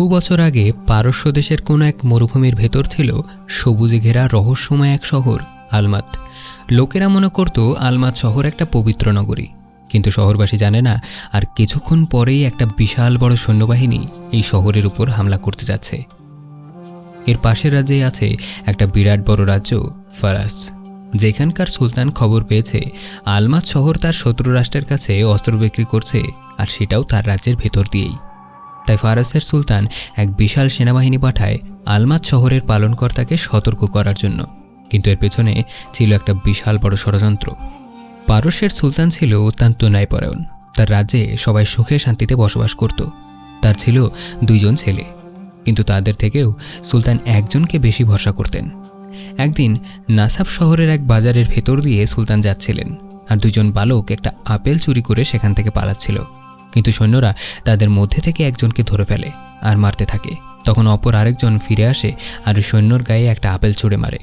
বহু বছর আগে পারস্য দেশের কোনো এক মরুভূমির ভেতর ছিল সবুজে ঘেরা রহস্যময় এক শহর, আলমাত। লোকেরা মনে করত আলমাত শহর একটা পবিত্র নগরী। কিন্তু শহরবাসী জানে না আর কিছুক্ষণ পরেই একটা বিশাল বড় সৈন্যবাহিনী এই শহরের উপর হামলা করতে যাচ্ছে। এর পাশের রাজ্যেই আছে একটা বিরাট বড় রাজ্য, ফারাস। যেখানকার সুলতান খবর পেয়েছে, আলমাত শহর তার শত্রু রাষ্ট্রের কাছে অস্ত্র বিক্রি করছে আর সেটাও তার রাজ্যের ভেতর দিয়েই। তাই ফারাসের সুলতান এক বিশাল সেনাবাহিনী পাঠায় আলমাত শহরের পালনকর্তাকে সতর্ক করার জন্য। কিন্তু এর পেছনে ছিল একটা বিশাল বড় ষড়যন্ত্র। পারস্যের সুলতান ছিল অত্যন্ত ন্যায়পরায়ণ। তার রাজ্যে সবাই সুখে শান্তিতে বসবাস করত। তার ছিল দুইজন ছেলে। কিন্তু তাদের থেকেও সুলতান একজনকে বেশি ভরসা করতেন। একদিন নাসাব শহরের এক বাজারের ভেতর দিয়ে সুলতান যাচ্ছিলেন। আর দুজন বালক একটা আপেল চুরি করে সেখান থেকে পালাচ্ছিল। কিন্তু সৈন্যরা তাদের মধ্যে থেকে একজনকে ধরে ফেলে আর মারতে থাকে। তখন অপর আরেকজন ফিরে আসে আর সৈন্যর গায়ে একটা আপেল ছুঁড়ে মারে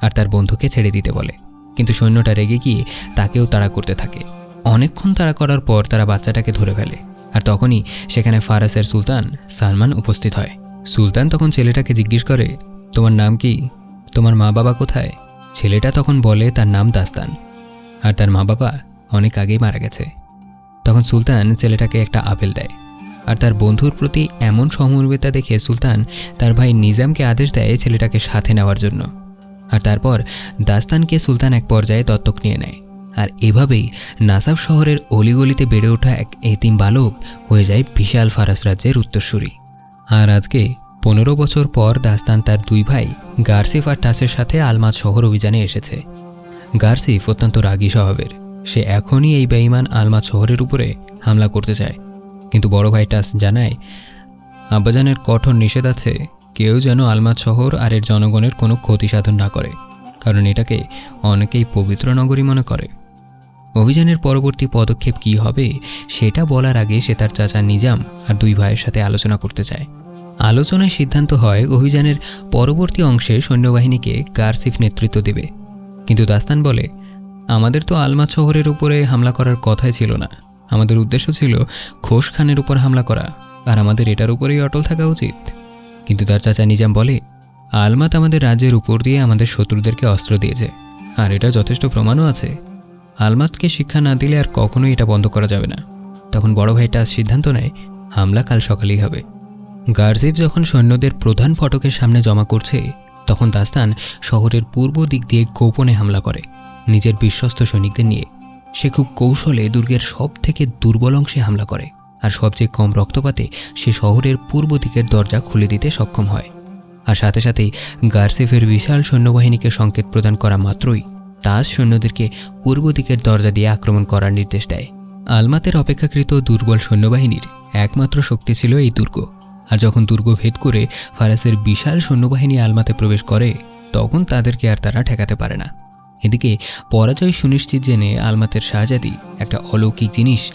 আর তার বন্ধুকে ছেড়ে দিতে বলে। কিন্তু সৈন্যটা রেগে গিয়ে তাকেও তাড়া করতে থাকে। অনেকক্ষণ তাড়া করার পর তারা বাচ্চাটাকে ধরে ফেলে আর তখনই সেখানে ফারাসের সুলতান সালমান উপস্থিত হয়। সুলতান তখন ছেলেটাকে জিজ্ঞেস করে, তোমার নাম কি? তোমার মা বাবা কোথায়? ছেলেটা তখন বলে, তার নাম দাস্তান। আর তার মা বাবা অনেক আগেই মারা গেছে। তখন সুলতান ছেলেটাকে একটা আপেল দেয়। আর তার বন্ধুর প্রতি এমন সমর্বিতা দেখে সুলতান তার ভাই নিজামকে আদেশ দেয় ছেলেটাকে সাথে নেওয়ার জন্য। আর তারপর দাস্তানকে সুলতান এক পর্যায়ে দত্তক নিয়ে নেয়। আর এভাবেই নাসাব শহরের অলিগলিতে বেড়ে ওঠা এক এতিম বালক হয়ে যায় বিশাল ফারাস রাজ্যের উত্তরসূরি। আর আজকে পনেরো বছর পর দাস্তান তার দুই ভাই গার্সিফ আর টাসের সাথে আলমাদ শহর অভিযানে এসেছে। গার্সিফ অত্যন্ত রাগী স্বভাবের। সে এখনই এই বেঈমান আলমাদ শহরের উপরে হামলা করতে চায়। কিন্তু বড় ভাই টাস জানায়, আব্বাজানের কঠোর নিষেধ আছে, কেউ যেন আলমাদ শহর আর এর জনগণের কোনো ক্ষতি সাধন না করে, কারণ এটাকে অনেকেই পবিত্র নগরী মনে করে। অভিযানের পরবর্তী পদক্ষেপ কি হবে, সেটা বলার আগে সে তার চাচা নিজাম আর দুই ভাইয়ের সাথে আলোচনা করতে চায়। আলোচনায় সিদ্ধান্ত হয়, অভিযানের পরবর্তী অংশে সৈন্যবাহিনীকে গার্সিফ নেতৃত্ব দেবে। কিন্তু দাস্তান বলে আমাদের তো আলমাদ শহরের উপরে হামলা করার কথাই ছিল না। আমাদের উদ্দেশ্য ছিল খোশ খানের উপর হামলা করা, আর আমাদের এটার উপরেই অটল থাকা উচিত। কিন্তু তার চাচা নিজাম বলে আলমাত আমাদের রাজ্যের উপর দিয়ে আমাদের শত্রুদেরকে অস্ত্র দিয়েছে, আর এটা যথেষ্ট প্রমাণও আছে। আলমাতকে শিক্ষা না দিলে আর কখনোই এটা বন্ধ করা যাবে না। তখন বড় ভাইটা সিদ্ধান্ত নেয়, হামলা কাল সকালেই হবে। গার্জিফ যখন সৈন্যদের প্রধান ফটকের সামনে জমা করছে, তখন দাস্তান শহরের পূর্ব দিক দিয়ে গোপনে হামলা করে। নিজের বিশ্বস্ত সৈনিকদের নিয়ে। সে খুব কৌশলে দুর্গের সব থেকে দুর্বল অংশে হামলা করে আর সবচেয়ে কম রক্তপাতে সে শহরের পূর্ব দিকের দরজা খুলে দিতে সক্ষম হয়। আর সাথে সাথেই গার্সেফের বিশাল সৈন্যবাহিনীকে সংকেত প্রদান করা মাত্রই টাস সৈন্যদেরকে পূর্ব দিকের দরজা দিয়ে আক্রমণ করার নির্দেশ দেয়। আলমাতের অপেক্ষাকৃত দুর্বল সৈন্যবাহিনীর একমাত্র শক্তি ছিল এই দুর্গ। আর যখন দুর্গ ভেদ করে ফারাসের বিশাল সৈন্যবাহিনী আলমাতে প্রবেশ করে, তখন তাদেরকে আর তারা ঠেকাতে পারে না। এদিকে পরাজয় সুনিশ্চিত জেনে আলমাতের শাহজাদি একটা অলৌকিক জিনিস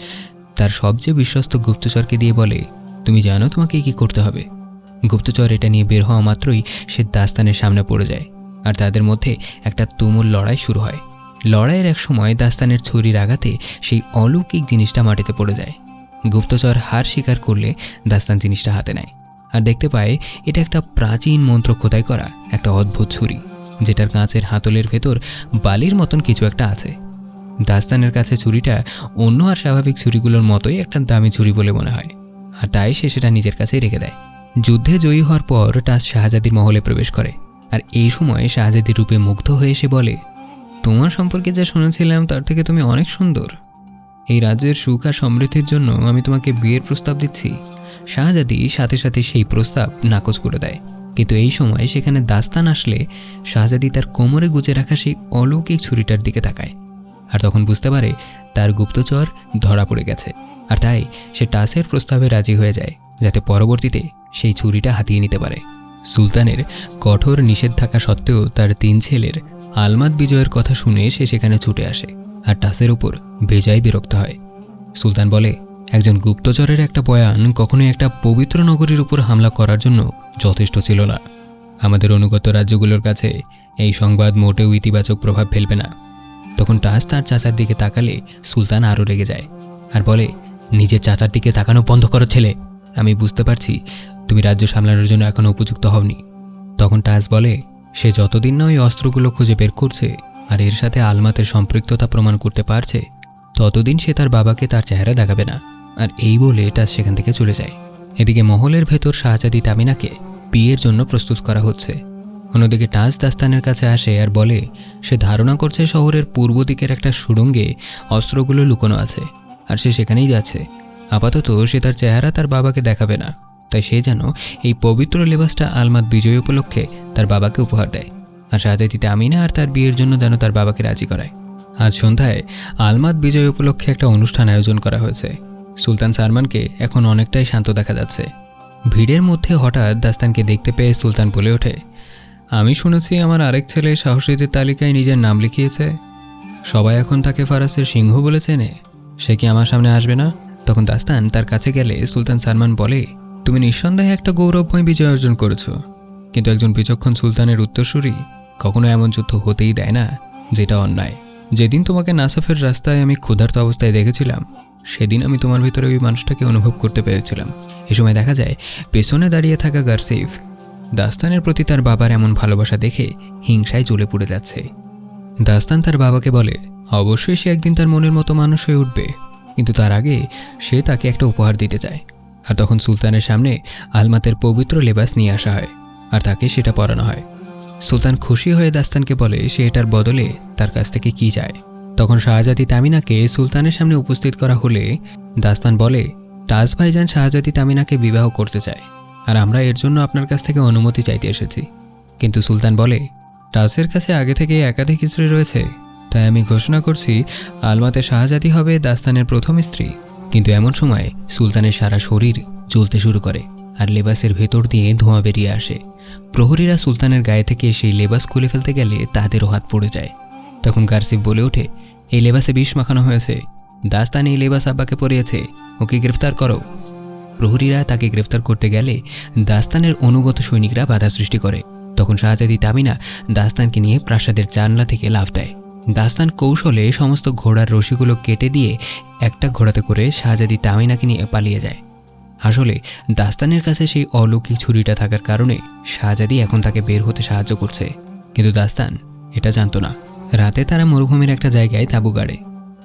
তার সবচেয়ে বিশ্বস্ত গুপ্তচরকে দিয়ে বলে, তুমি জানো তোমাকে কি করতে হবে? গুপ্তচর এটা নিয়ে বের হওয়া মাত্রই সে দাস্তানের সামনে পড়ে যায় আর তাদের মধ্যে একটা তুমুল লড়াই শুরু হয়। লড়াইয়ের এক সময় দাস্তানের ছুরির আঘাতে সেই অলৌকিক জিনিসটা মাটিতে পড়ে যায়। গুপ্তচর হার স্বীকার করলে দাস্তান জিনিসটা হাতে নেয়। আর দেখতে পায়, এটা একটা প্রাচীন মন্ত্র খোদাই করা একটা অদ্ভুত ছুরি। যেটার কাঁচের হাতলের ভেতর বালির মতন কিছু একটা আছে। দাস্তানের কাছে ছুরিটা অন্য আর স্বাভাবিক ছুরিগুলোর মতোই একটা দামি ছুরি বলে মনে হয়। আর তাই সে সেটা নিজের কাছেই রেখে দেয়। যুদ্ধে জয়ী হওয়ার পর টাস শাহজাদির মহলে প্রবেশ করে। আর এই সময় শাহজাদির রূপে মুগ্ধ হয়ে এসে বলে, তোমার সম্পর্কে যা শুনেছিলাম তার থেকে তুমি অনেক সুন্দর। এই রাজ্যের সুখ আর সমৃদ্ধির জন্য আমি তোমাকে বিয়ের প্রস্তাব দিচ্ছি। শাহজাদি সাথে সাথে সেই প্রস্তাব নাকচ করে দেয়। কিন্তু এই সময় সেখানে দাস্তান আসলে শাহজাদি তার কোমরে গুজে রাখা সেই অলৌকিক ছুরিটার দিকে তাকায়। আর তখন বুঝতে পারে তার গুপ্তচর ধরা পড়ে গেছে। আর তাই সে টাসের প্রস্তাবে রাজি হয়ে যায়, যাতে পরবর্তীতে সেই ছুরিটা হাতিয়ে নিতে পারে। সুলতানের কঠোর নিষেধ থাকা সত্ত্বেও তার তিন ছেলের আলমাদ বিজয়ের কথা শুনে সে সেখানে ছুটে আসে আর টাসের উপর বেজায় বিরক্ত হয়। সুলতান বলে, একজন গুপ্তচরের একটা বয়ান কখনোই একটা পবিত্র নগরীর উপর হামলা করার জন্য যথেষ্ট ছিল না। আমাদের অনুগত রাজ্যগুলোর কাছে এই সংবাদ মোটেও ইতিবাচক প্রভাব ফেলবে না। তখন টাস তার চাচার দিকে তাকালে সুলতান আরও রেগে যায় আর বলে, নিজের চাচার দিকে তাকানো বন্ধ করো ছেলে। আমি বুঝতে পারছি তুমি রাজ্য সামলানোর জন্য এখনও উপযুক্ত হওনি। তখন টাস বলে, সে যতদিন না ওই অস্ত্রগুলো খুঁজে বের করছে আর এর সাথে আলমাতের সম্পৃক্ততা প্রমাণ করতে পারছে, ততদিন সে তার বাবাকে তার চেহারা দেখাবে না। আর এই বলে টাস সেখান থেকে চলে যায়। এদিকে মহলের ভেতর শাহজাদি তামিনাকে বিয়ের জন্য প্রস্তুত করা হচ্ছে। অন্যদিকে টাজ দাস্তানের কাছে আসে আর বলে, সে ধারণা করছে শহরের পূর্ব দিকের একটা সুড়ঙ্গে অস্ত্রগুলো লুকোনো আছে, আর সে সেখানেই যাচ্ছে। আপাতত সে তার চেহারা তার বাবাকে দেখাবে না, তাই সে যেন এই পবিত্র লেবাসটা আলমাদ বিজয় উপলক্ষে তার বাবাকে উপহার দেয়। আর শাহজাদিতে আমিনা আর তার বিয়ের জন্য যেন তার বাবাকে রাজি করায়। আজ সন্ধ্যায় আলমাদ বিজয় উপলক্ষে একটা অনুষ্ঠান আয়োজন করা হয়েছে। সুলতান সারমানকে এখন অনেকটাই শান্ত দেখা যাচ্ছে। ভিড়ের মধ্যে হঠাৎ দাস্তানকে দেখতে পেয়ে সুলতান বলে ওঠে, আমি শুনেছি আমার আরেক ছেলে সাহসীদের তালিকায় নিজের নাম লিখিয়েছে। সবাই এখন তাকে ফারাসের সিংহ বলে চেনে। সে কি আমার সামনে আসবে না? তখন দাস্তান তার কাছে গেলে সুলতান সালমান বলে, তুমি নিঃসন্দেহে একটা গৌরবময় বিজয় অর্জন করেছ। কিন্তু একজন বিচক্ষণ সুলতানের উত্তরসূরি কখনো এমন যুদ্ধ হতেই দেয় না, যেটা অন্যায়। যেদিন তোমাকে নাসাফের রাস্তায় আমি ক্ষুধার্ত অবস্থায় দেখেছিলাম সেদিন আমি তোমার ভিতরে ওই মানুষটাকে অনুভব করতে পেরেছিলাম। এ সময় দেখা যায়, পেছনে দাঁড়িয়ে থাকা গার্সেফ দাস্তানের প্রতি তার বাবার এমন ভালোবাসা দেখে হিংসায় জ্বলে পড়ে যাচ্ছে। দাস্তান তার বাবাকে বলে, অবশ্যই সে একদিন তার মনের মতো মানুষ হয়ে উঠবে। কিন্তু তার আগে সে তাকে একটা উপহার দিতে চায়। আর তখন সুলতানের সামনে আলমাতের পবিত্র লেবাস নিয়ে আসা হয় আর তাকে সেটা পরানো হয়। সুলতান খুশি হয়ে দাস্তানকে বলে, সে এটার বদলে তার কাছ থেকে কি চায়? তখন শাহজাদি তামিনাকে সুলতানের সামনে উপস্থিত করা হলে দাস্তান বলে, তাজ ভাইজান শাহজাদি তামিনাকে বিবাহ করতে চায়, আর আমরা এর জন্য আপনার কাছ থেকে অনুমতি চাইতে এসেছি। কিন্তু সুলতান বলে টাসের কাছে আগে থেকে একাধিক স্ত্রী রয়েছে, তাই আমি ঘোষণা করছি আলমাতে শাহজাদি হবে দাস্তানের প্রথম স্ত্রী। কিন্তু এমন সময় সুলতানের সারা শরীর জ্বলতে শুরু করে আর লেবাসের ভেতর দিয়ে ধোঁয়া বেরিয়ে আসে। প্রহরীরা সুলতানের গায়ে থেকে সেই লেবাস খুলে ফেলতে গেলে তাদেরও হাত পড়ে যায়। তখন গার্সিফ বলে ওঠে এই লেবাসে বিষ মাখানো হয়েছে। দাস্তান এই লেবাস আব্বাকে পরিয়েছে। ওকে গ্রেফতার করো। প্রহরীরা তাকে গ্রেফতার করতে গেলে দাস্তানের অনুগত সৈনিকরা বাধা সৃষ্টি করে। তখন শাহজাদি তামিনা দাস্তানকে নিয়ে প্রাসাদের জানলা থেকে লাফ দেয়। দাস্তান কৌশলে সমস্ত ঘোড়ার রশিগুলো কেটে দিয়ে একটা ঘোড়াতে করে শাহজাদি তামিনাকে নিয়ে পালিয়ে যায়। আসলে দাস্তানের কাছে সেই অলৌকিক ছুরিটা থাকার কারণে শাহজাদি এখন তাকে বের হতে সাহায্য করছে। কিন্তু দাস্তান এটা জানতো না। রাতে তারা মরুভূমির একটা জায়গায় তাঁবু গাড়ে।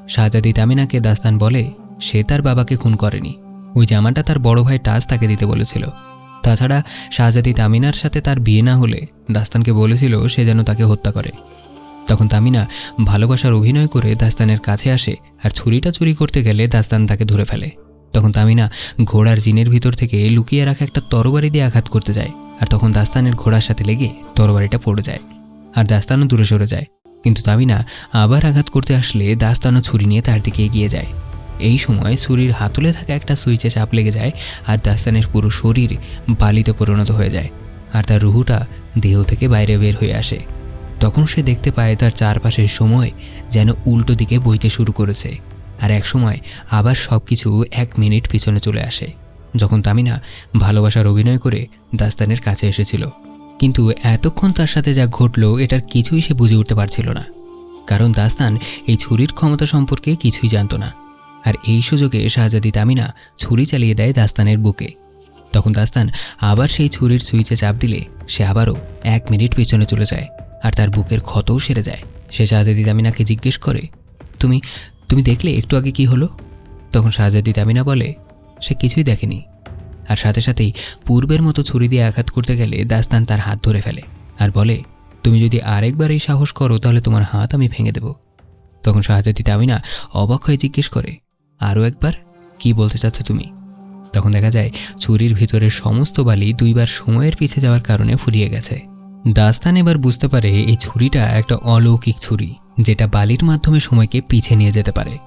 শাহজাদি তামিনাকে দাস্তান বলে, সে তার বাবাকে খুন করেনি। ওই জামাটা তার বড় ভাই টাজ তাকে দিতে বলেছিল। তাছাড়া শাহজাদি তামিনার সাথে তার বিয়ে না হলে দাস্তানকে বলেছিল সে যেন তাকে হত্যা করে। তখন তামিনা ভালোবাসার অভিনয় করে দাস্তানের কাছে আসে আর ছুরিটা চুরি করতে গেলে দাস্তান তাকে ধরে ফেলে। তখন তামিনা ঘোড়ার জিনের ভিতর থেকে লুকিয়ে রাখা একটা তরবারি দিয়ে আঘাত করতে যায়। আর তখন দাস্তানের ঘোড়ার সাথে লেগে তরবারিটা পড়ে যায়। আর দাস্তানও দূরে সরে যায়। কিন্তু তামিনা আবার আঘাত করতে আসলে দাস্তানও ছুরি নিয়ে তার দিকে এগিয়ে যায়। এই সময় ছুরির হাতুলে থাকা একটা সুইচে চাপ লেগে যায় আর দাস্তানের পুরো শরীর বালিতে পরিণত হয়ে যায় আর তার রুহুটা দেহ থেকে বাইরে বের হয়ে আসে। তখন সে দেখতে পায় তার চারপাশের সময় যেন উল্টো দিকে বইতে শুরু করেছে আর এক সময় আবার সব কিছু এক মিনিট পিছনে চলে আসে। যখন তামিনা ভালোবাসার অভিনয় করে দাস্তানের কাছে এসেছিল। কিন্তু এতক্ষণ তার সাথে যা ঘটলো, এটার কিছুই সে বুঝে উঠতে পারছিল না। কারণ দাস্তান এই ছুরির ক্ষমতা সম্পর্কে কিছুই জানতো না। আর এই সুযোগে শাহজাদি তামিনা ছুরি চালিয়ে দেয় দাস্তানের বুকে। তখন দাস্তান আবার সেই ছুরির সুইচে চাপ দিলে সে আবারও এক মিনিট পিছনে চলে যায় আর তার বুকের ক্ষতও সেরে যায়। সে শাহজাদি তামিনাকে জিজ্ঞেস করে, তুমি তুমি দেখলে একটু আগে কি হলো? তখন শাহজাদি তামিনা বলে, সে কিছুই দেখেনি। আর সাথে সাথেই পূর্বের মতো ছুরি দিয়ে আঘাত করতে গেলে দাস্তান তার হাত ধরে ফেলে আর বলে, তুমি যদি আরেকবার এই সাহস করো, তাহলে তোমার হাত আমি ভেঙে দেব। তখন শাহজাদি তামিনা অবাক হয়ে জিজ্ঞেস করে আরও একবার? কি বলতে চাচ্ছ তুমি? তখন দেখা যায়, ছুরির ভিতরের সমস্ত বালি দুইবার সময়ের পিছে যাওয়ার কারণে ফুরিয়ে গেছে। দাস্তান এবার বুঝতে পারে এই ছুরিটা একটা অলৌকিক ছুরি, যেটা বালির মাধ্যমে সময়কে পিছে নিয়ে যেতে পারে।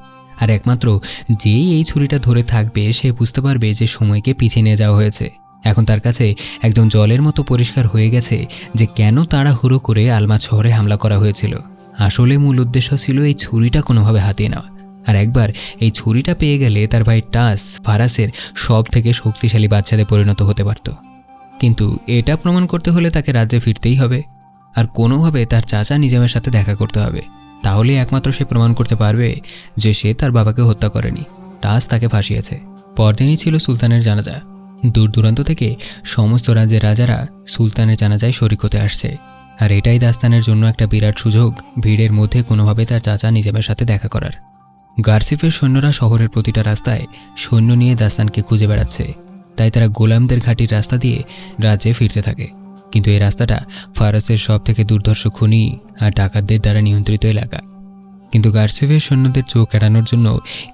আর একমাত্র যেই এই ছুরিটা ধরে থাকবে, সে বুঝতে পারবে যে সময়কে পিছিয়ে নিয়ে যাওয়া হয়েছে। এখন তার কাছে একদম জলের মতো পরিষ্কার হয়ে গেছে যে কেন তাড়াহুড়ো করে আলমা শহরে হামলা করা হয়েছিল। আসলে মূল উদ্দেশ্য ছিল এই ছুরিটা কোনোভাবে হাতিয়ে নেওয়া। আর একবার এই ছুরিটা পেয়ে গেলে তার ভাই টাস ফারাসের সব থেকে শক্তিশালী বাচ্চাদের পরিণত হতে পারত। কিন্তু এটা প্রমাণ করতে হলে তাকে রাজ্যে ফিরতেই হবে। আর কোনোভাবে তার চাচা নিজামের সাথে দেখা করতে হবে। তাহলে একমাত্র সে প্রমাণ করতে পারবে যে সে তার বাবাকে হত্যা করেনি। টাস তাকে ফাঁসিয়েছে। পরদিনই ছিল সুলতানের জানাজা। দূর দূরান্ত থেকে সমস্ত রাজ্যের রাজারা সুলতানের জানাজায় শরিক হতে আসছে। আর এটাই দাস্তানের জন্য একটা বিরাট সুযোগ ভিড়ের মধ্যে কোনোভাবে তার চাচা নিজামের সাথে দেখা করার। গার্সিফের সৈন্যরা শহরের প্রতিটা রাস্তায় সৈন্য নিয়ে দাস্তানকে খুঁজে বেড়াচ্ছে। তাই তারা গোলামদের ঘাটির রাস্তা দিয়ে রাজ্যে ফিরতে থাকে। কিন্তু এই রাস্তাটা ফারাসের সব থেকে দুর্ধর্ষ খুনি আর ডাকাতদের দ্বারা নিয়ন্ত্রিত এলাকা। কিন্তু গার্সিফের সৈন্যদের চোখ এড়ানোর জন্য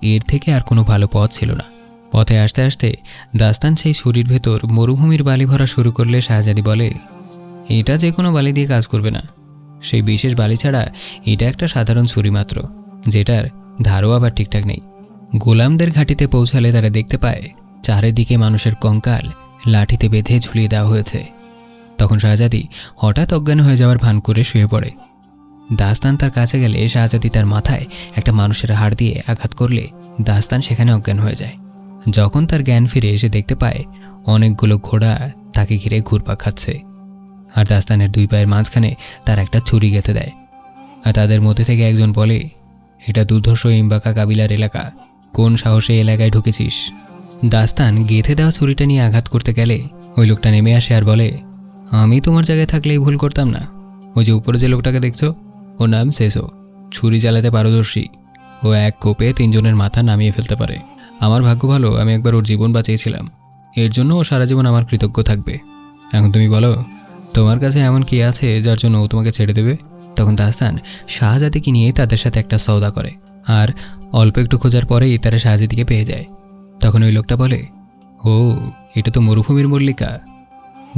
এর থেকে আর কোনো ভালো পথ ছিল না। পথে আসতে আসতে দাস্তান সেই ছুরির ভেতর মরুভূমির বালি ভরা শুরু করলে শাহজাদি বলে, এটা যে কোনো বালি দিয়ে কাজ করবে না। সেই বিশেষ বালি ছাড়া এটা একটা সাধারণ ছুরি মাত্র, যেটার ধারও আবার ঠিকঠাক নেই। গোলামদের ঘাটিতে পৌঁছালে তারা দেখতে পায়, চারিদিকে মানুষের কঙ্কাল লাঠিতে বেঁধে ঝুলিয়ে দেওয়া হয়েছে। তখন শাহজাদি হঠাৎ অজ্ঞান হয়ে যাওয়ার ভান করে শুয়ে পড়ে। দাস্তান তার কাছে গেলে শাহজাদি তার মাথায় একটা মানুষের হাড় দিয়ে আঘাত করলে দাস্তান সেখানে অজ্ঞান হয়ে যায়। যখন তার জ্ঞান ফিরে এসে দেখতে পায়, অনেকগুলো ঘোড়া তাকে ঘিরে ঘুরপাক খাচ্ছে। আর দাস্তানের দুই পায়ের মাঝখানে তার একটা ছুরি গেঁথে দেয়। আর তাদের মধ্যে থেকে একজন বলে, এটা দুর্ধর্ষ ইম্বাকা কাবিলার এলাকা। কোন সাহসে এলাকায় ঢুকেছিস? দাস্তান গেঁথে দেওয়া ছুরিটা নিয়ে আঘাত করতে গেলে ওই লোকটা নেমে আসে আর বলে আমি তোমার জায়গায় থাকলেই ভুল করতাম না। ওই যে উপরে যে লোকটাকে দেখছ, ওর নাম সেসো। ছুরি চালাতে পারদর্শী। ও এক কোপে তিনজনের মাথা নামিয়ে ফেলতে পারে। আমার ভাগ্য ভালো, আমি একবার ওর জীবন বাঁচিয়েছিলাম। এর জন্য ও সারা জীবন আমার কৃতজ্ঞ থাকবে। এখন তুমি বলো, তোমার কাছে এমন কি আছে যার জন্য ও তোমাকে ছেড়ে দেবে? তখন দাস্তান শাহজাদিকে নিয়ে তাদের সাথে একটা সৌদা করে। আর অল্প একটু খোঁজার পরেই তারা শাহজাদিকে পেয়ে যায়। তখন ওই লোকটা বলে, ও, এটা তো মরুভূমির মল্লিকা।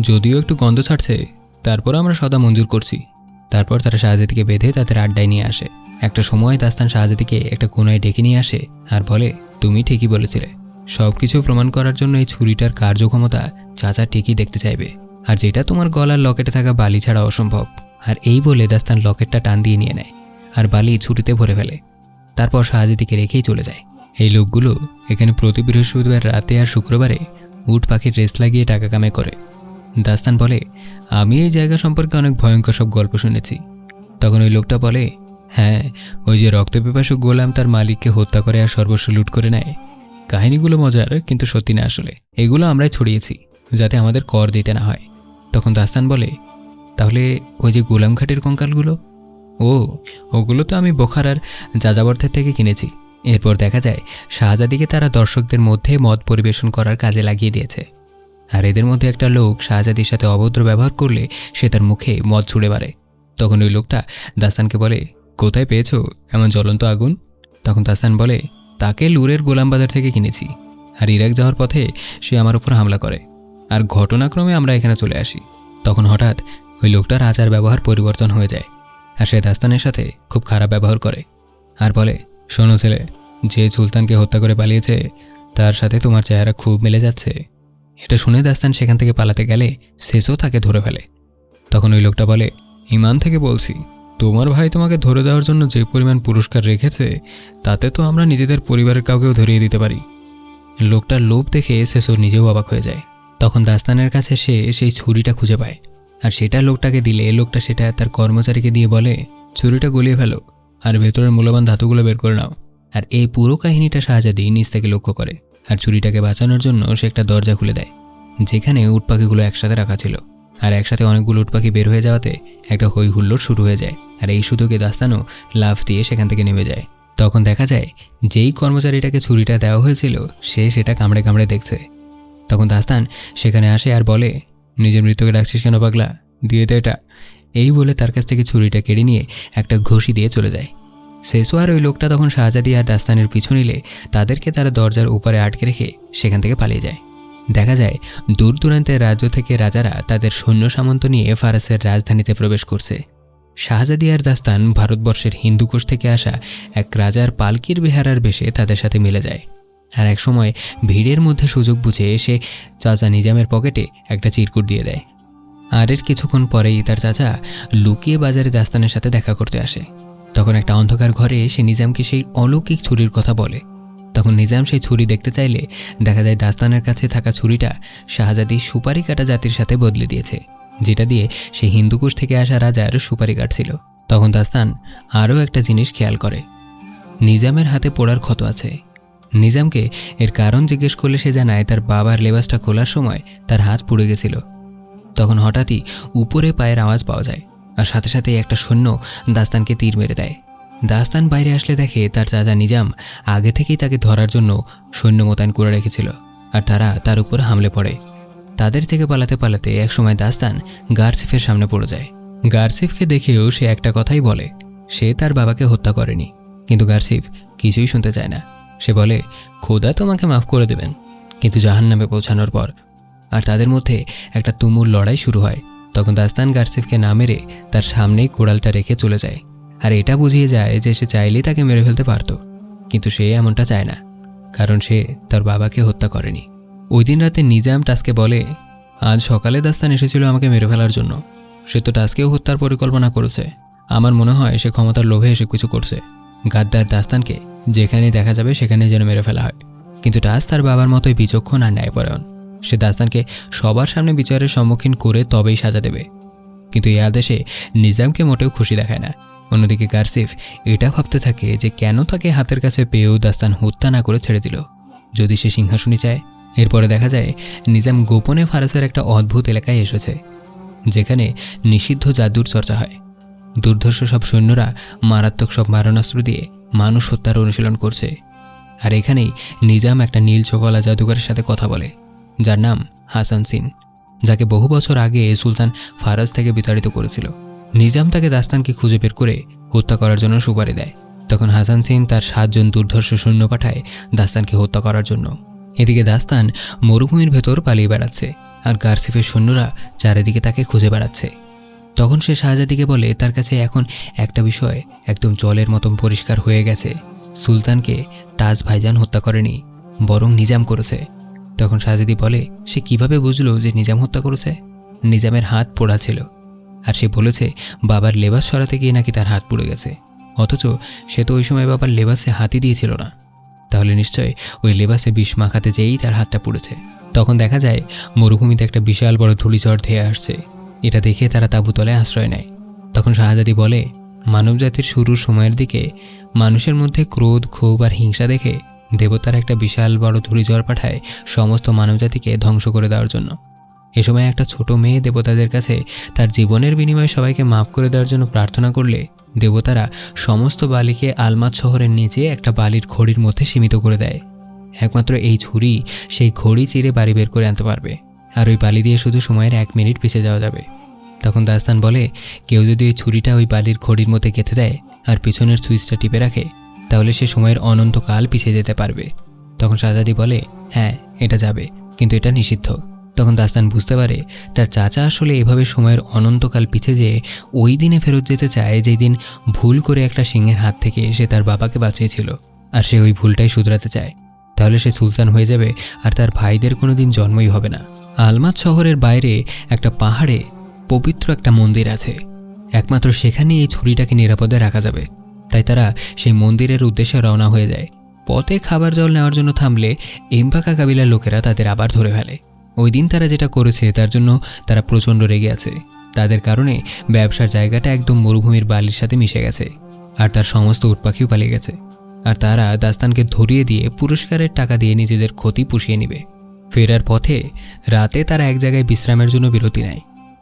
যদিও একটু গন্ধ ছাড়ছে, তারপর আমরা সদা মঞ্জুর করছি। তারপর তারা শাহজাদিকে বেঁধে তাদের আড্ডায় নিয়ে আসে। একটা সময় দাস্তান শাহজাদিকে একটা কোনায় ডেকে নিয়ে আসে আর বলে, তুমি ঠিকই বলেছিলে। সব কিছু প্রমাণ করার জন্য এই ছুরিটার কার্যক্ষমতা চাচা ঠিকই দেখতে চাইবে। আর যেটা তোমার গলার লকেটে থাকা বালি ছাড়া অসম্ভব। আর এই বলে দাস্তান লকেটটা টান দিয়ে নিয়ে নেয় আর বালি ছুরিতে ভরে ফেলে। তারপর শাহজাদিকে রেখেই চলে যায়। এই লোকগুলো এখানে প্রতি বৃহস্পতিবার রাতে আর শুক্রবারে উট পাখির রেস লাগিয়ে টাকা কামাই করে। দাস্তান বলে, আমি এই জায়গা সম্পর্কে অনেক ভয়ঙ্কর সব গল্প শুনেছি। তখন ওই লোকটা বলে হ্যাঁ ওই যে রক্তপিপাসু গোলাম তার মালিককে হত্যা করে আর সর্বস্ব লুট করে নেয়। কাহিনীগুলো মজার, কিন্তু সত্যি না আসলে। এগুলো আমরাই ছড়িয়েছি, যাতে আমাদের কর দিতে না হয়। তখন দাস্তান বলে, তাহলে ওই যে গোলামঘাটের কঙ্কালগুলো? ও, ওগুলো তো আমি বোখারার যাযাবর্থের থেকে কিনেছি। এরপর দেখা যায়, শাহজাদিকে তারা দর্শকদের মধ্যে মদ পরিবেশন করার কাজে লাগিয়ে দিয়েছে। আর এদের মধ্যে একটা লোক শাহজাদির সাথে অভদ্র ব্যবহার করলে সে তার মুখে মদ ছুড়ে মারে। তখন ওই লোকটা দাস্তানকে বলে, কোথায় পেয়েছ এমন জ্বলন্ত আগুন? তখন দাস্তান বলে, তাকে লুরের গোলাম বাজার থেকে কিনেছি। আর ইরাক যাওয়ার পথে সে আমার উপর হামলা করে। আর ঘটনাক্রমে আমরা এখানে চলে আসি। তখন হঠাৎ ওই লোকটার আচার ব্যবহার পরিবর্তন হয়ে যায়। আর সে দাস্তানের সাথে খুব খারাপ ব্যবহার করে। আর বলে, শোনো ছেলে, যে সুলতানকে হত্যা করে পালিয়েছে, তার সাথে তোমার চেহারা খুব মিলে যাচ্ছে। এটা শুনে দাস্তান সেখান থেকে পালাতে গেলে শেষও তাকে ধরে ফেলে। তখন ওই লোকটা বলে, ইমান থেকে বলছি, তোমার ভাই তোমাকে ধরে দেওয়ার জন্য যে পরিমাণ পুরস্কার রেখেছে, তাতে তো আমরা নিজেদের পরিবারের কাউকেও ধরিয়ে দিতে পারি। লোকটার লোভ দেখে শেষর নিজেও অবাক হয়ে যায়। তখন দাস্তানের কাছে সে সেই ছুরিটা খুঁজে পায়, আর সেটা লোকটাকে দিলে লোকটা সেটা তার কর্মচারীকে দিয়ে বলে, ছুরিটা গলিয়ে ফেলো, আর ভেতরের মূল্যবান ধাতুগুলো বের করে নাও। আর এই পুরো কাহিনীটা শাহজাদি নিজ থেকে লক্ষ্য করে। আর চুরিটাকে বাঁচানোর জন্য সে একটা দরজা খুলে দেয়, যেখানে উটপাখিগুলো একসাথে রাখা ছিল। আর একসাথে অনেকগুলো উটপাখি বের হয়ে যাওয়াতে একটা হই হুল্লোড় শুরু হয়ে যায়, আর এই সুযোগে দাস্তানও লাফ দিয়ে সেখান থেকে নেমে যায়। তখন দেখা যায়, যেই কর্মচারীটাকে ছুরিটা দেওয়া হয়েছিল, সে সেটা কামড়ে কামড়ে দেখছে। তখন দাস্তান সেখানে আসে আর বলে, নিজের মৃত্যুকে ডাকছিস কেন পাগলা? দিয়ে দে এটা। এই বলে তার কাছ থেকে ছুরিটা কেড়ে নিয়ে একটা ঘষি দিয়ে চলে যায়। শেষোয়ার ওই লোকটা তখন শাহজাদি আর দাস্তানের পিছু নিলে তাদেরকে তারা দরজার উপরে আটকে রেখে সেখান থেকে পালিয়ে যায়। দেখা যায়, দূর দূরান্তের রাজ্য থেকে রাজারা তাদের সৈন্য সামন্ত নিয়ে ফারাসের রাজধানীতে প্রবেশ করছে। শাহজাদি আর দাস্তান ভারতবর্ষের হিন্দুকোষ থেকে আসা এক রাজার পালকির বেহারার বেশে তাদের সাথে মিলে যায়। আর এক সময় ভিড়ের মধ্যে সুযোগ বুঝে এসে চাচা নিজামের পকেটে একটা চিরকুট দিয়ে দেয়। আর এর কিছুক্ষণ পরেই তার চাচা লুকিয়ে বাজারে দাস্তানের সাথে দেখা করতে আসে। তখন একটা অন্ধকার ঘরে সে নিজামকে সেই অলৌকিক ছুরির কথা বলে। তখন নিজাম সেই ছুরি দেখতে চাইলে দেখা যায় দাস্তানের কাছে থাকা ছুরিটা শাহজাদি সুপারি কাটা জাতির সাথে বদলে দিয়েছে, যেটা দিয়ে সে হিন্দুকুশ থেকে আসা রাজার সুপারি কাটছিল। তখন দাস্তান আরও একটা জিনিস খেয়াল করে। নিজামের হাতে পোড়ার ক্ষত আছে। নিজামকে এর কারণ জিজ্ঞেস করলে সে জানায় তার বাবার লেবাসটা খোলার সময় তার হাত পুড়ে গেছিল। তখন হঠাৎই উপরে পায়ের আওয়াজ পাওয়া যায়। আর সাথে সাথে একটা সৈন্য দাস্তানকে তীর মেরে দেয়। দাস্তান বাইরে আসলে দেখে তার চাচা নিজাম আগে থেকেই তাকে ধরার জন্য সৈন্য মোতায়েন করে রেখেছিল আর তারা তার উপর হামলে পড়ে। তাদের থেকে পালাতে পালাতে একসময় দাস্তান গার্সিফের সামনে পড়ে যায়। গার্সিফকে দেখেও সে একটা কথাই বলে, সে তার বাবাকে হত্যা করেনি। কিন্তু গার্সিফ কিছুই শুনতে চায় না। সে বলে, খোদা তোমাকে মাফ করে দেবেন। কিন্তু জাহান নামে পৌঁছানোর পর আর তাদের মধ্যে একটা তুমুল লড়াই শুরু হয়। তখন দাস্তান গার্সিফকে না মেরে তার সামনেই কোড়ালটা রেখে চলে যায়। আর এটা বুঝিয়ে যায় যে সে চাইলেই তাকে মেরে ফেলতে পারত, কিন্তু সে এমনটা চায় না, কারণ সে তার বাবাকে হত্যা করেনি। ওই দিন রাতে নিজাম টাস্কে বলে, আজ সকালে দাস্তান এসেছিল আমাকে মেরে ফেলার জন্য। সে তো টাস্কেও হত্যার পরিকল্পনা করেছে। আমার মনে হয় সে ক্ষমতার লোভে এসে কিছু করছে। গাদ্দার দাস্তানকে যেখানে দেখা যাবে সেখানে যেন মেরে ফেলা হয়। কিন্তু টাস তার বাবার মতোই বিচক্ষণ আর ন্যায়পরায়ণ। সে দাস্তানকে সবার সামনে বিচারের সম্মুখীন করে তবেই সাজা দেবে। কিন্তু এই আদেশে নিজামকে মোটেও খুশি দেখায় না। অন্যদিকে গার্সিফ এটা ভাবতে থাকে যে কেন তাকে হাতের কাছে পেয়েও দাস্তান হত্যা না করে ছেড়ে দিল। যদি সে সিংহাসনই চায় এরপরে দেখা যায় নিজাম গোপনে ফারাসের একটা অদ্ভুত এলাকায় এসেছে, যেখানে নিষিদ্ধ জাদুর চর্চা হয়। দুর্ধর্ষ সব সৈন্যরা মারাত্মক সব মারণাস্ত্র দিয়ে মানুষ হত্যার অনুশীলন করছে। আর এখানেই নিজাম একটা নীল চোখলা জাদুঘরের সাথে কথা বলে। যার নাম হাসান সিন, যাকে বহু বছর আগে সুলতান ফারাজ থেকে বিতাড়িত করেছিল। নিজাম তাকে দাস্তানকে খুঁজে বের করে হত্যা করার জন্য সুপারি দেয়। তখন হাসান সিং তার সাতজন দুর্ধর্ষ সৈন্য পাঠায় দাস্তানকে হত্যা করার জন্য। এদিকে দাস্তান মরুভূমির ভেতর পালিয়ে বেড়াচ্ছে আর গার্সিফের সৈন্যরা চারিদিকে তাকে খুঁজে বেড়াচ্ছে। তখন সে শাহজাদিকে বলে, তার কাছে এখন একটা বিষয় একদম জলের মতন পরিষ্কার হয়ে গেছে। সুলতানকে তাজ ভাইজান হত্যা করেনি, বরং নিজাম করেছে। তখন শাহজাদি বলে, সে কীভাবে বুঝলো যে নিজাম হত্যা করেছে? নিজামের হাত পোড়া ছিল। আর সে বলেছে, বাবার লেবাস সরাতে গিয়ে নাকি তার হাত পুড়ে গেছে। অথচ সে তো ওই সময় বাবার লেবাসে হাতি দিয়েছিল না। তাহলে নিশ্চয় ওই লেবাসে বিষ মাখাতে যেয়েই তার হাতটা পুড়েছে। তখন দেখা যায়, মরুভূমিতে একটা বিশাল বড় ধূলিঝড় ধেয়ে আসছে। এটা দেখে তারা তাঁবুতলে আশ্রয় নেয়। তখন শাহজাদি বলে, মানবজাতির শুরুর সময়ের দিকে মানুষের মধ্যে ক্রোধ, ক্ষোভ আর হিংসা দেখে দেবতার একটা বিশাল বড় ধূলিঝড় পাঠায় সমস্ত মানবজাতিকে ধ্বংস করে দেওয়ার জন্য। এ সময় একটা ছোট মেয়ে দেবতাদের কাছে তার জীবনের বিনিময়ে সবাইকে মাফ করে দেওয়ার জন্য প্রার্থনা করলে দেবতারা সমস্ত বালিকে আলমাত শহরের নিচে একটা বালির ঘড়ির মধ্যে সীমিত করে দেয়। একমাত্র এই ছুরি সেই ঘড়ি চিরে বাড়ি বের করে আনতে পারবে। আর ওই বালি দিয়ে শুধু সময়ের এক মিনিট পিছিয়ে যাওয়া যাবে। তখন দাস্তান বলে, কেউ যদি ওই ছুরিটা ওই বালির ঘড়ির মধ্যে গেঁথে দেয় আর পিছনের সুইচটা টিপে রাখে তাহলে সে সময়ের অনন্তকাল পিছিয়ে যেতে পারবে। তখন শাহজাদি বলে হ্যাঁ এটা যাবে, কিন্তু এটা নিষিদ্ধ। তখন দাস্তান বুঝতে পারে, তার চাচা আসলে এভাবে সময়ের অনন্তকাল পিছে যেয়ে ওই দিনে ফেরত যেতে চায় যেই দিন ভুল করে একটা সিংহের হাত থেকে সে তার বাবাকে বাঁচিয়েছিল, আর সে ওই ভুলটাই শুধরাতে চায়। তাহলে সে সুলতান হয়ে যাবে, আর তার ভাইদের কোনো দিন জন্মই হবে না। আলমাত শহরের বাইরে একটা পাহাড়ে পবিত্র একটা মন্দির আছে। একমাত্র সেখানেই এই ছুরিটাকে নিরাপদে রাখা যাবে। তাই তারা সেই মন্দিরের উদ্দেশ্যে রওনা হয়ে যায়। পথে খাবার জল নেওয়ার জন্য থামলে এমপাকা কাবিলার লোকেরা তাদের আবার ধরে ফেলে। ওই দিন তারা যেটা করেছে তার জন্য তারা প্রচণ্ড রেগে আছে। তাদের কারণে ব্যবসার জায়গাটা একদম মরুভূমির বালির সাথে মিশে গেছে আর তার সমস্ত উটপাখিও পালিয়ে গেছে। আর তারা দাস্তানকে ধরিয়ে দিয়ে পুরস্কারের টাকা দিয়ে নিজেদের ক্ষতি পুষিয়ে নেবে। ফেরার পথে রাতে তারা এক জায়গায় বিশ্রামের জন্য বিরতি নেয়।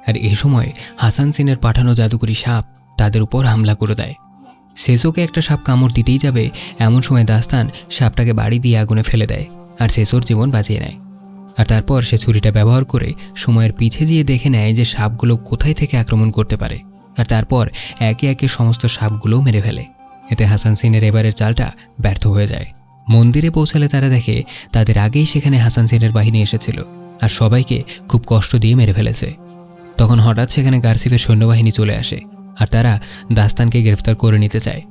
আর এ সময় হাসান সিনের পাঠানো জাদুকরি সাপ তাদের উপর হামলা করে দেয়। শেষোকে একটা সাপ কামড় দিতেই যাবে, এমন সময় দাস্তান সাপটাকে বাড়ি দিয়ে আগুনে ফেলে দেয় আর শেষোর জীবন বাঁচিয়ে নেয়। আর তারপর সে ছুরিটা ব্যবহার করে সময়ের পিছে গিয়ে দেখে নেয় যে সাপগুলো কোথায় থেকে আক্রমণ করতে পারে। আর তারপর একে একে সমস্ত সাপগুলোও মেরে ফেলে। এতে হাসান সিনের এবারের চালটা ব্যর্থ হয়ে যায়। মন্দিরে পৌঁছালে তারা দেখে তাদের আগেই সেখানে হাসান সিনের বাহিনী এসেছিল আর সবাইকে খুব কষ্ট দিয়ে মেরে ফেলেছে। তখন হঠাৎ সেখানে গার্সিফের সৈন্যবাহিনী চলে আসে। আর তারা দাস্তানকে গ্রেফতার করে নিতে চায়।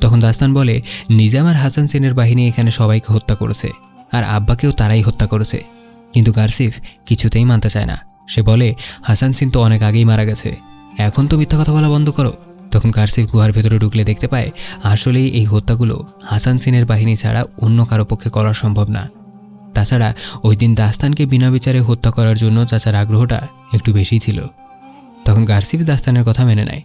তখন দাস্তান বলে, নিজাম আর হাসান সিনের বাহিনী এখানে সবাইকে হত্যা করেছে, আর আব্বাকেও তারাই হত্যা করেছে। কিন্তু গার্সিফ কিছুতেই মানতে চায় না। সে বলে, হাসান সিন তো অনেক আগেই মারা গেছে। এখন তো মিথ্যা কথা বলা বন্ধ করো। তখন গার্সিফ গুহার ভেতরে ঢুকলে দেখতে পায়, আসলেই এই হত্যাগুলো হাসান সিনের বাহিনী ছাড়া অন্য কারও পক্ষে করা সম্ভব না। তাছাড়া ওই দিন দাস্তানকে বিনা বিচারে হত্যা করার জন্য চাচার আগ্রহটা একটু বেশি ছিল। তখন গার্সিফ দাস্তানের কথা মেনে নেয়।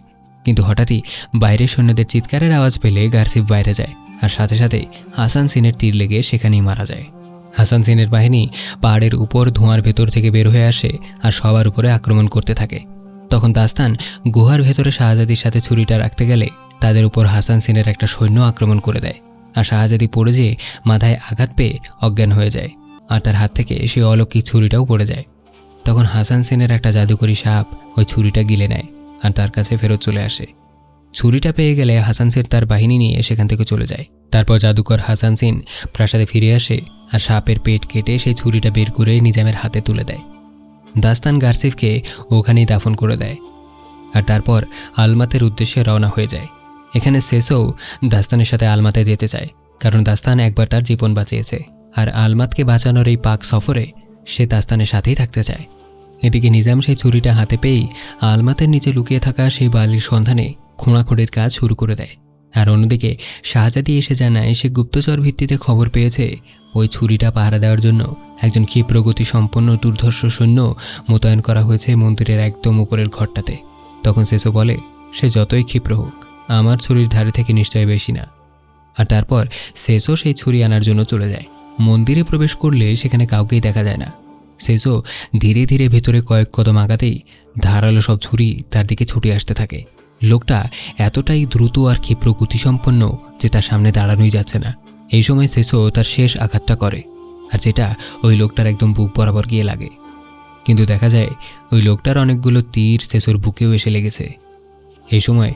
কিন্তু হঠাৎই বাইরের সৈন্যদের চিৎকারের আওয়াজ পেলে গার্সিফ বাইরে যায়, আর সাথে সাথে হাসান সিনের তীর লেগে সেখানেই মারা যায়। হাসান সিনের বাহিনী পাহাড়ের উপর ধোঁয়ার ভেতর থেকে বের হয়ে আসে আর সবার উপরে আক্রমণ করতে থাকে। তখন দাস্তান গুহার ভেতরে শাহজাদির সাথে ছুরিটা রাখতে গেলে তাদের উপর হাসান সিনের একটা সৈন্য আক্রমণ করে দেয়, আর শাহজাদি পড়ে যেয়ে মাথায় আঘাত পেয়ে অজ্ঞান হয়ে যায়, আর তার হাত থেকে সেই অলৌকিক ছুরিটাও পড়ে যায়। তখন হাসান সেনের একটা জাদুকরি সাপ ওই ছুরিটা গিলে নেয়। আর তার কাছে ফেরত চলে আসে। ছুরিটা পেয়ে গেলে হাসান সেন তার বাহিনী নিয়ে সেখান থেকে চলে যায়। তারপর জাদুকর হাসান সিন প্রাসাদে ফিরে আসে আর সাপের পেট কেটে সেই ছুরিটা বের করে নিজামের হাতে তুলে দেয়। দাস্তান গার্সিফকে ওখানেই দাফন করে দেয় আর তারপর আলমাতের উদ্দেশ্যে রওনা হয়ে যায়। এখানে শেষও দাস্তানের সাথে আলমাতে যেতে চায়, কারণ দাস্তান একবার তার জীবন বাঁচিয়েছে। আর আলমাতকে বাঁচানোর এই পাক সফরে সে দাস্তানের সাথেই থাকতে চায়। এদিকে নিজাম সেই ছুরিটা হাতে পেয়েই আলমাতের নিচে লুকিয়ে থাকা সেই বালির সন্ধানে খোঁড়াখুঁড়ির কাজ শুরু করে দেয়। আর অন্যদিকে শাহজাদি এসে জানায় সে গুপ্তচর ভিত্তিতে খবর পেয়েছে, ওই ছুরিটা পাহারা দেওয়ার জন্য একজন ক্ষিপ্রগতি সম্পন্ন দুর্ধর্ষ সৈন্য মোতায়েন করা হয়েছে মন্দিরের একদম উপরের ঘরটাতে। তখন শেষও বলে, সে যতই ক্ষিপ্র হোক, আমার ছুরির ধারে থেকে নিশ্চয় বেশি না। আর তারপর শেষও সেই ছুরি আনার জন্য চলে যায়। মন্দিরে প্রবেশ করলে সেখানে কাউকেই দেখা যায় না। শেষও ধীরে ধীরে ভেতরে কয়েক কদম আগাতেই ধারালো সব ছুরি তার দিকে ছুটে আসতে থাকে। লোকটা এতটাই দ্রুত আর ক্ষিপ্র গতিসম্পন্ন যে তার সামনে দাঁড়ানোই যাচ্ছে না। এই সময় শেষও তার শেষ আঘাতটা করে, আর যেটা ওই লোকটার একদম বুক বরাবর গিয়ে লাগে। কিন্তু দেখা যায় ওই লোকটার অনেকগুলো তীর শেষর বুকেও এসে লেগেছে। এই সময়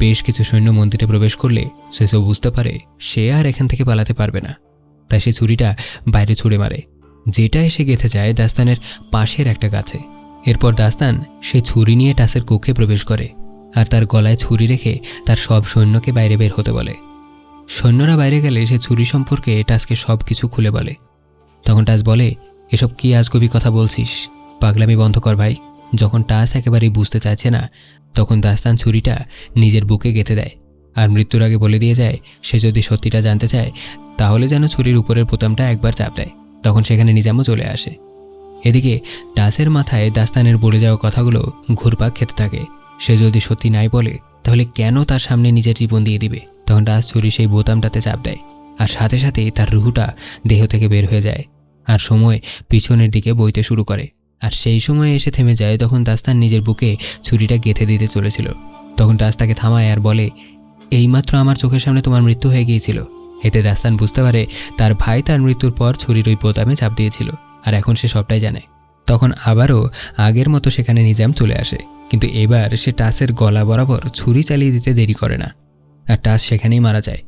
বেশ কিছু সৈন্য মন্দিরে প্রবেশ করলে শেষও বুঝতে পারে সে আর এখান থেকে পালাতে পারবে না। তাই সে ছুরিটা বাইরে ছুঁড়ে মারে। যেটা এসে গেঁথে যায় দাস্তানের পাশের একটা গাছে। এরপর দাস্তান সে ছুরি নিয়ে টাসের কক্ষে প্রবেশ করে আর তার গলায় ছুরি রেখে তার সব সৈন্যকে বাইরে বের হতে বলে। সৈন্যরা বাইরে গেলে সে ছুরি সম্পর্কে টাসকে সব কিছু খুলে বলে। তখন টাস বলে, এসব কি আজগবি কথা বলছিস? পাগলামি বন্ধ কর ভাই। যখন টাস একেবারেই বুঝতে চাইছে না, তখন দাস্তান ছুরিটা নিজের বুকে গেঁথে দেয় আর মৃত্যুর আগে বলে দিয়ে যায়, সে যদি সত্যিটা জানতে চায়, তাহলে যেন ছুরির উপরের বোতামটা একবার চাপ দেয়। তখন সেখানে নিজামও চলে আসে। এদিকে টাসের মাথায় দাস্তানের বলে যাওয়া কথাগুলো ঘুরপাক খেতে থাকে। সে যদি সত্যি নাই বলে, তাহলে কেন তার সামনে নিজের জীবন দিয়ে দিবে? তখন টাস ছুরি সেই বোতামটাতে চাপ দেয়, আর সাথে সাথেই তার রুহুটা দেহ থেকে বের হয়ে যায়, আর সময় পিছনের দিকে বইতে শুরু করে। আর সেই সময় এসে থেমে যায় তখন দাস্তান নিজের বুকে ছুরিটা গেঁথে দিতে চলেছিল। তখন টাস তাকে থামায় আর বলে, এইমাত্র আমার চোখের সামনে তোমার মৃত্যু হয়ে গিয়েছিল। এতে দাস্তান বুঝতে পারে তার ভাই তার মৃত্যুর পর ছুরির ওই বোতামে চাপ দিয়েছিল, আর এখন সে সবটাই জানে। তখন আবারও আগের মতো সেখানে নিজাম চলে আসে, কিন্তু এবার সে টাসের গলা বরাবর ছুরি চালিয়ে দিতে দেরি করে না, আর টাস সেখানেই মারা যায়।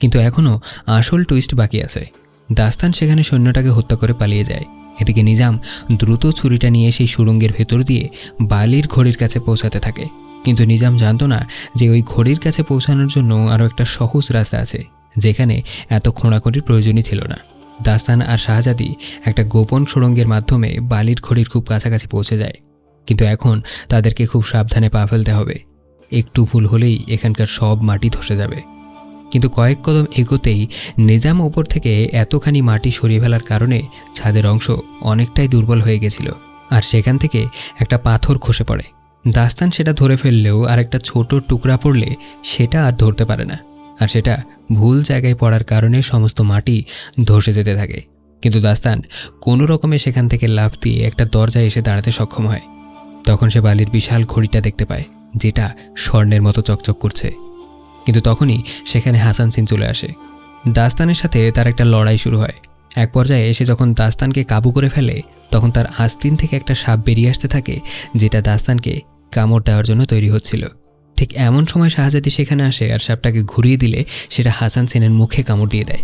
কিন্তু এখনও আসল টুইস্ট বাকি আছে। দাস্তান সেখানে সৈন্যটাকে হত্যা করে পালিয়ে যায়। এদিকে নিজাম দ্রুত ছুরিটা নিয়ে সেই সুড়ঙ্গের ভেতর দিয়ে বালির ঘড়ির কাছে পৌঁছাতে থাকে। কিন্তু নিজাম জানতো না যে ওই ঘড়ির কাছে পৌঁছানোর জন্য আরও একটা সহজ রাস্তা আছে। যেখানে এত খোঁড়াখড়ির প্রয়োজনই ছিল না। দাস্তান আর শাহজাদি একটা গোপন সুড়ঙ্গের মাধ্যমে বালির ঘড়ির খুব কাছাকাছি পৌঁছে যায়। কিন্তু এখন তাদেরকে খুব সাবধানে পা ফেলতে হবে। একটু ভুল হলেই এখানকার সব মাটি ধসে যাবে। কিন্তু কয়েক কদম এগোতেই নিজাম ওপর থেকে এতখানি মাটি সরিয়ে ফেলার কারণে ছাদের অংশ অনেকটাই দুর্বল হয়ে গেছিল আর সেখান থেকে একটা পাথর খসে পড়ে। দাস্তান সেটা ধরে ফেললেও আর একটা ছোট টুকরা পড়লে সেটা আর ধরতে পারে না। আর সেটা ভুল জায়গায় পড়ার কারণে সমস্ত মাটি ধসে যেতে থাকে। কিন্তু দাস্তান, কোনো রকমে সেখান থেকে লাফ দিয়ে একটা দরজায় এসে দাঁড়াতে সক্ষম হয়। তখন সে বালির বিশাল ঘড়িটা দেখতে পায়, যেটা স্বর্ণের মতো চকচক করছে। কিন্তু তখনই সেখানে হাসান সিং চলে আসে। দাস্তানের সাথে তার একটা লড়াই শুরু হয়। এক পর্যায়ে এসে যখন দাস্তানকে কাবু করে ফেলে, তখন তার আস্তিন থেকে একটা সাপ বেরিয়ে আসতে থাকে, যেটা দাস্তানকে কামড় দেওয়ার জন্য তৈরি হচ্ছিল। ঠিক এমন সময় শাহজাদি সেখানে আসে আর সাপটাকে ঘুরিয়ে দিলে সেটা হাসান সেনের মুখে কামড় দিয়ে দেয়।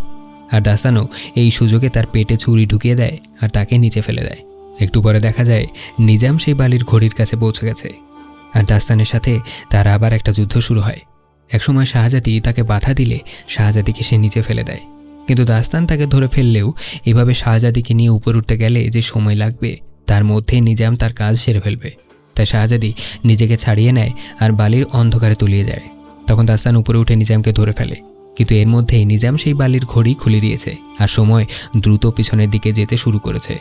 আর দাস্তানও এই সুযোগে তার পেটে ছুরি ঢুকিয়ে দেয় আর তাকে নিচে ফেলে দেয়। একটু পরে দেখা যায় নিজাম সেই বালির ঘড়ির কাছে পৌঁছে গেছে। আর দাস্তানের সাথে তার আবার একটা যুদ্ধ শুরু হয়। একসময় শাহজাদি তাকে বাধা দিলে শাহজাদিকে সে নিচে ফেলে দেয়। কিন্তু দাস্তান তাকে ধরে ফেললেও এভাবে শাহজাদিকে নিয়ে উপর উঠতে গেলে যে সময় লাগবে, তার মধ্যেই নিজাম তার কাজ সেরে ফেলবে। তাই শাহজাদি নিজেকে ছাড়িয়ে নেয় আর বালির অন্ধকারে তলিয়ে যায় তখন দাস্তান উপরে উঠে নিজামকে ধরে ফেলে। কিন্তু এর মধ্যেই নিজাম সেই বালির ঘড়ি খুলে দিয়েছে আর সময় দ্রুত পিছনের দিকে যেতে শুরু করেছে।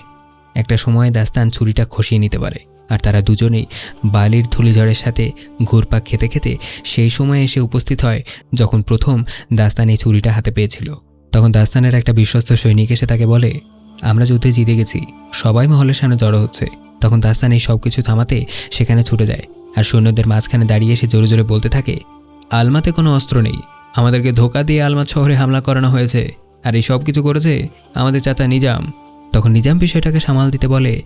একটা সময় দাস্তান ছুরিটা খসিয়ে নিতে পারে আর তারা দুজনেই বালির ধুলিঝড়ের সাথে ঘুরপাক খেতে খেতে সেই সময় এসে উপস্থিত হয় যখন প্রথম দাস্তান এই ছুরিটা হাতে পেয়েছিল। তখন দাস্তানের একটা বিশ্বস্ত সৈনিক এসে তাকে বলে, আমরা যুদ্ধে জিতে গেছি। সবাই মহলের সামনে জড়ো হচ্ছে। তখন দাস্তান এই সব কিছু থামাতে সেখানে ছুটে যায়। আর সৈন্যদের মাঝখানে দাঁড়িয়ে সে জোরে জোরে বলতে থাকে, আলমাতে কোনো অস্ত্র নেই। আমাদেরকে ধোকা দিয়ে আলমাত শহরে হামলা করানো হয়েছে। আর এই সব কিছু করেছে আমাদের চাচা নিজাম। তখন নিজাম বিষয়টাকে সামাল দিতে বলে,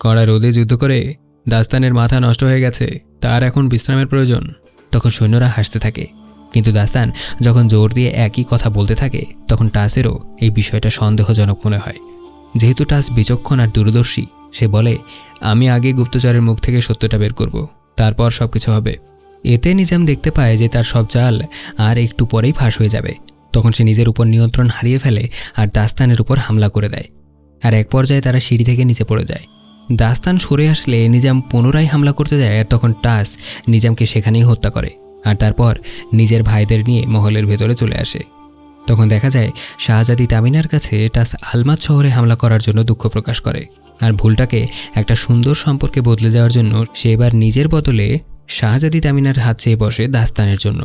কড়া রোদে যুদ্ধ করে দাস্তানের মাথা নষ্ট হয়ে গেছে, তার এখন বিশ্রামের প্রয়োজন। তখন সৈন্যরা হাসতে থাকে। কিন্তু দাস্তান যখন জোর দিয়ে একই কথা বলতে থাকে, তখন টাসেরও এই বিষয়টা সন্দেহজনক মনে হয়। যেহেতু টাস বিচক্ষণ আর দূরদর্শী, সে বলে, আমি আগে গুপ্তচরের মুখ থেকে সত্যটা বের করব, তারপর সব কিছু হবে। এতে নিজাম দেখতে পায় যে তার সব চাল আর একটু পরেই ফাঁস হয়ে যাবে। তখন সে নিজের উপর নিয়ন্ত্রণ হারিয়ে ফেলে আর দাস্তানের উপর হামলা করে দেয়। আর এক পর্যায়ে তারা সিঁড়ি থেকে নিচে পড়ে যায়। দাস্তান সরে আসলে নিজাম পুনরায় হামলা করতে যায় আর তখন টাস নিজামকে সেখানেই হত্যা করে। আর তারপর নিজের ভাইদের নিয়ে মহলের ভেতরে চলে আসে। তখন দেখা যায় শাহজাদি তামিনার কাছে টাস আলমাত শহরে হামলা করার জন্য দুঃখ প্রকাশ করে। আর ভুলটাকে একটা সুন্দর সম্পর্কে বদলে যাওয়ার জন্য সে এবার নিজের বদলে শাহজাদি তামিনার হাত চেয়ে বসে দাস্তানের জন্য।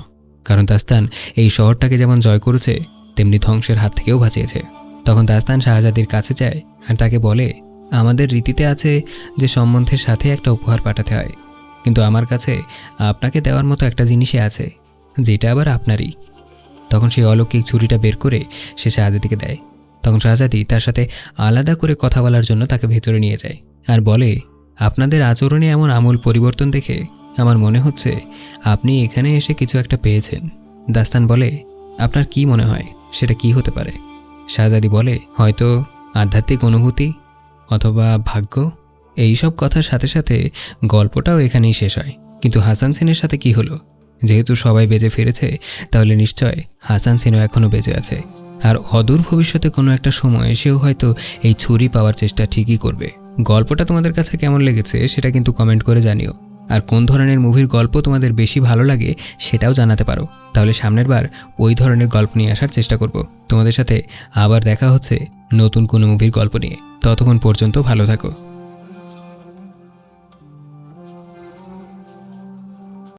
কারণ দাস্তান এই শহরটাকে যেমন জয় করেছে, তেমনি ধ্বংসের হাত থেকেও বাঁচিয়েছে। তখন দাস্তান শাহজাদির কাছে যায় আর তাকে বলে, আমাদের রীতিতে আছে যে সম্বন্ধের সাথে একটা উপহার পাঠাতে হয়। কিন্তু আমার কাছে আপনাকে দেওয়ার মতো একটা জিনিসই আছে, যেটা আবার আপনারই। তখন সেই অলৌকিক ছুরিটা বের করে সে শাহজাদিকে দেয়। তখন শাহজাদি তার সাথে আলাদা করে কথা বলার জন্য তাকে ভেতরে নিয়ে যায় আর বলে, আপনাদের আচরণে এমন আমূল পরিবর্তন দেখে আমার মনে হচ্ছে আপনি এখানে এসে কিছু একটা পেয়েছেন। দাস্তান বলে, আপনার কি মনে হয় সেটা কি হতে পারে? শাহজাদি বলে, হয়তো আধ্যাত্মিক অনুভূতি অথবা ভাগ্য, এইসব কথার সাথে সাথে গল্পটাও এখানেই শেষ হয়। কিন্তু হাসান সেনের সাথে কি হলো? যেহেতু সবাই বেঁচে ফিরেছে, তাহলে নিশ্চয় হাসান সেনও এখনও বেঁচে আছে। আর অদূর ভবিষ্যতে কোনো একটা সময় সেও হয়তো এই ছুরি পাওয়ার চেষ্টা ঠিকই করবে। গল্পটা তোমাদের কাছে কেমন লেগেছে সেটা কিন্তু কমেন্ট করে জানিও। আর কোন ধরনের মুভির গল্প তোমাদের বেশি ভালো লাগে সেটাও জানাতে পারো। তাহলে সামনের বার ওই ধরনের গল্প নিয়ে আসার চেষ্টা করব। তোমাদের সাথে আবার দেখা হচ্ছে নতুন কোনো মুভির গল্প নিয়ে। ততক্ষণ পর্যন্ত ভালো থাকো।